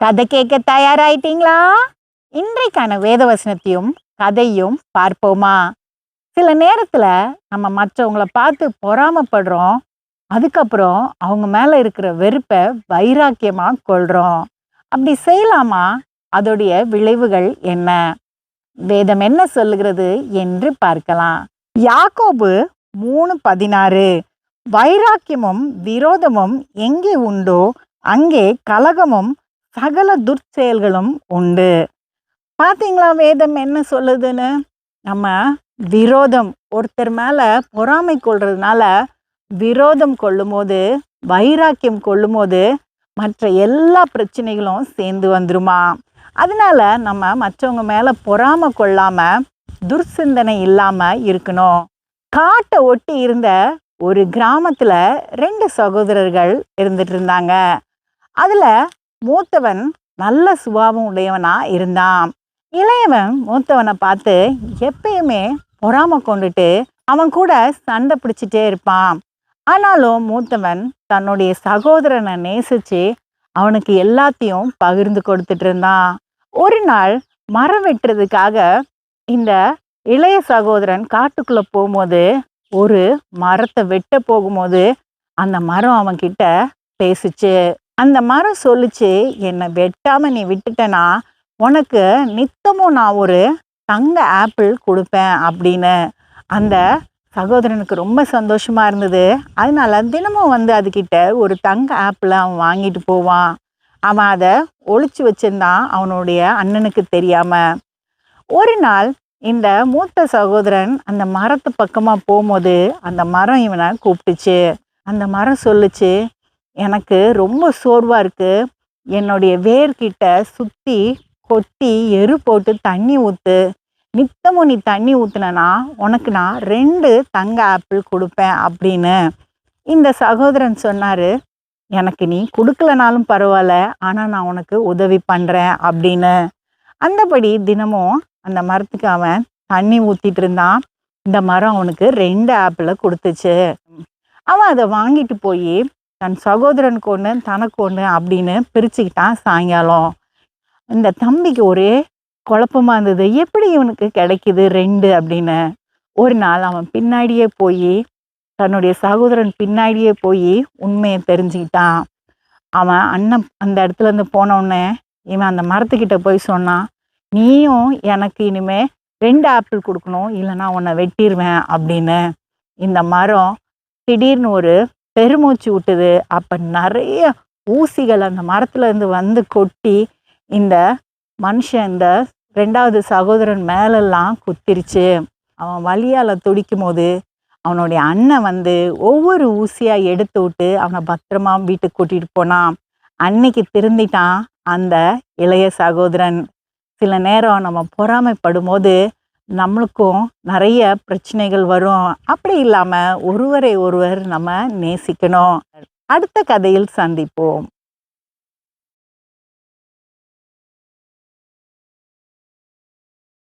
கதை கேட்க தயாராயிட்டீங்களா? இன்றைக்கான வேதவசனத்தையும் கதையும் பார்ப்போமா? சில நேரத்தில் நம்ம மற்றவங்களை பார்த்து பொறாமைப்படுறோம். அதுக்கப்புறம் அவங்க மேலே இருக்கிற வெறுப்பை வைராக்கியமாக கொள்கிறோம் அப்படி செய்யலாமா? அதோடைய விளைவுகள் என்ன? வேதம் என்ன சொல்லுகிறது என்று பார்க்கலாம். யாக்கோபு மூணு பதினாறு. வைராக்கியமும் விரோதமும் எங்கே உண்டோ அங்கே கலகமும் சகல துர்ச்செயல்களும் உண்டு. பார்த்தீங்களா வேதம் என்ன சொல்லுதுன்னு? நம்ம விரோதம் ஒருத்தர் மேலே பொறாமை கொள்றதுனால விரோதம் கொள்ளும்போது வைராக்கியம் கொள்ளும்போது மற்ற எல்லா பிரச்சனைகளும் சேர்ந்து வந்துருமா? அதனால நம்ம மற்றவங்க மேலே பொறாமை கொள்ளாமல் துர்சிந்தனை இல்லாமல் இருக்கணும். காட்டை ஒட்டி இருந்த ஒரு கிராமத்தில் ரெண்டு சகோதரர்கள் இருந்துட்டு இருந்தாங்க. அதில் மூத்தவன் நல்ல சுபாவம் உடையவனா இருந்தான். இளையவன் மூத்தவனை பார்த்து எப்பயுமே பொறாம கொண்டுட்டு அவன் கூட சண்டை பிடிச்சிட்டே இருப்பான். ஆனாலும் மூத்தவன் தன்னுடைய சகோதரனை நேசிச்சு அவனுக்கு எல்லாத்தையும் பகிர்ந்து கொடுத்துட்டு இருந்தான். ஒரு நாள் மரம் வெட்டுறதுக்காக இந்த இளைய சகோதரன் காட்டுக்குள்ள போகும்போது ஒரு மரத்தை வெட்ட போகும்போது அந்த மரம் அவன் பேசிச்சு. அந்த மரம் சொல்லுச்சு என்னை வெட்டாமல் நீ விட்டுட்டனா? உனக்கு நித்தமும் நான் ஒரு தங்க ஆப்பிள் கொடுப்பேன் அப்படின்னு. அந்த சகோதரனுக்கு ரொம்ப சந்தோஷமாக இருந்தது. அதனால தினமும் வந்து அதுக்கிட்ட ஒரு தங்க ஆப்பிளை அவன் வாங்கிட்டு போவான். அவன் அதை ஒழிச்சு வச்சிருந்தான் அவனுடைய அண்ணனுக்கு தெரியாமல் ஒரு நாள் இந்த மூத்த சகோதரன் அந்த மரத்து பக்கமாக போகும்போது அந்த மரம் இவனை கூப்பிட்டுச்சு. அந்த மரம் சொல்லுச்சு எனக்கு ரொம்ப சோர்வாக இருக்குது என்னுடைய வேர்கிட்ட சுற்றி கொட்டி எரு போட்டு தண்ணி ஊற்று நித்தமும் நீ தண்ணி ஊத்துனனா உனக்கு நான் ரெண்டு தங்க ஆப்பிள் கொடுப்பேன் அப்படின்னு. இந்த சகோதரன் சொன்னார் எனக்கு நீ கொடுக்கலனாலும் பரவாயில்ல ஆனால் நான் உனக்கு உதவி பண்ணுறேன் அப்படின்னு. அந்தபடி தினமும் அந்த மரத்துக்கு அவன் தண்ணி ஊற்றிட்டு இருந்தான். இந்த மரம் அவனுக்கு ரெண்டு ஆப்பிளை கொடுத்துச்சு. அவன் அதை வாங்கிட்டு போய் தன் சகோதரனுக்கு ஒன்று தனக்கு ஒன்று அப்படின்னு பிரிச்சுக்கிட்டான் சாயங்காலம். இந்த தம்பிக்கு ஒரே குழப்பமா இருந்தது. எப்படி இவனுக்கு கிடைக்குது ரெண்டு அப்படின்னு. ஒரு நாள் அவன் பின்னாடியே போய் தன்னுடைய சகோதரன் பின்னாடியே போய் உண்மையை தெரிஞ்சுக்கிட்டான். அவன் அண்ணன் அந்த இடத்துலேருந்து போனோடனே இவன் அந்த மரத்துக்கிட்ட போய் சொன்னான் நீயும் எனக்கு இனிமே ரெண்டு ஆப்பிள் கொடுக்கணும் இல்லைன்னா உன்னை வெட்டிடுவேன் அப்படின்னு. இந்த மரம் திடீர்னு ஒரு பெருமூச்சு விட்டுது. அப்போ நிறைய ஊசிகள் அந்த மரத்துலேருந்து வந்து கொட்டி இந்த மனுஷன் இந்த ரெண்டாவது சகோதரன் மேலெல்லாம் குத்திருச்சு. அவன் வலியால் துடிக்கும் போது அவனுடைய அண்ணன் வந்து ஒவ்வொரு ஊசியாக எடுத்து விட்டு அவனை பத்திரமா வீட்டுக்கு கூட்டிகிட்டு போனான். அன்னைக்கு திருந்திட்டான் அந்த இளைய சகோதரன். சில நேரம் நம்ம பொறாமைப்படும் போது நம்மளுக்கும் நிறைய பிரச்சனைகள் வரும். அப்படி இல்லாமல் ஒருவரை ஒருவர் நம்ம நேசிக்கணும். அடுத்த கதையில் சந்திப்போம்.